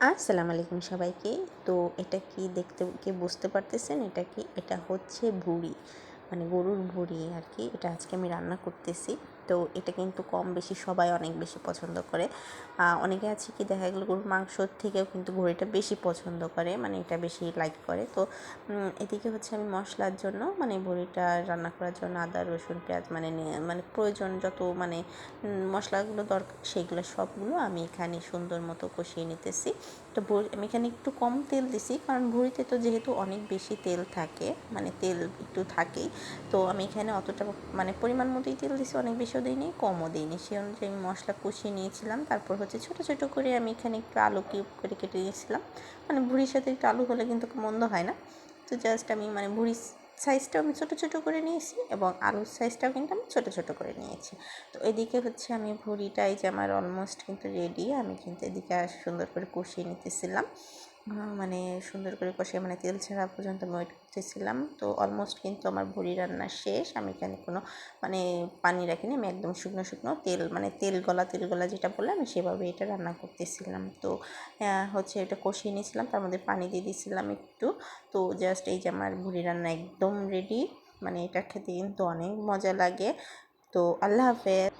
আসসালামু আলাইকুম সবাইকে। তো এটা কি দেখতে, কে বুঝতে পারতেছেন? এটা কি, এটা হচ্ছে ভুড়ি মানে গরুর ভুড়ি আর কি। এটা আজকে আমি রান্না করতেছি। তো এটা কিন্তু কম বেশি সবাই অনেক বেশি পছন্দ করে। অনেকে আছে কি দেখা গেলো গরুর মাংসর থেকেও কিন্তু ভুড়িটা বেশি পছন্দ করে মানে এটা বেশি লাইক করে। তো এদিকে হচ্ছে আমি মশলার জন্য মানে ভুড়িটা রান্না করার জন্য আদা, রসুন, পেঁয়াজ মানে মানে প্রয়োজন যত মানে মশলাগুলো দরকার সেইগুলো সবগুলো আমি এখানে সুন্দর মতো কষিয়ে নিতেছি। তো আমি এখানে একটু কম তেল দিছি, কারণ ভুড়িতে তো যেহেতু অনেক বেশি তেল থাকে মানে তেল একটু থাকেই, তো আমি এখানে অতটা মানে পরিমাণ মতোই তেল দিছি, অনেক বেশিও দিইনি, কমও দিইনি। সেই অনুযায়ী আমি মশলা কষিয়ে নিয়েছিলাম। তারপর হচ্ছে ছোটো ছোটো করে আমি এখানে একটু আলু কিউব করে কেটে নিয়েছিলাম মানে ভুড়ির সাথে একটু আলু হলে কিন্তু মন্দ হয় না। তো জাস্ট আমি মানে ভুড়ি সাইজটাও আমি ছোটো ছোটো করে নিয়েছি এবং আলুর সাইজটাও কিন্তু আমি ছোটো ছোটো করে নিয়েছি। তো এদিকে হচ্ছে আমি ভুড়িটাই যে আমার অলমোস্ট কিন্তু রেডি আমি কিন্তু এদিকে সুন্দর করে কষিয়ে নিতেছিলাম। মানে সুন্দর করে কষিয়ে মানে তেল ছাড়া পর্যন্ত আমি ওয়েট করতেছিলাম। তো অলমোস্ট কিন্তু আমার ভুড়ি রান্না শেষ। আমি এখানে কোনো মানে পানি রাখিনি। আমি একদম শুকনো শুকনো তেল মানে তেল গলা তেল গলা যেটা বলে, আমি সেভাবে এটা রান্না করতেছিলাম। তো হচ্ছে এটা কষিয়ে নিয়েছিলাম। তার মধ্যে পানি দিয়ে দিয়েছিলাম একটু। তো জাস্ট এই যে আমার ভুড়ি রান্না একদম রেডি মানে এটা খেতে কিন্তু অনেক মজা লাগে। তো আল্লাহ হাফেজ।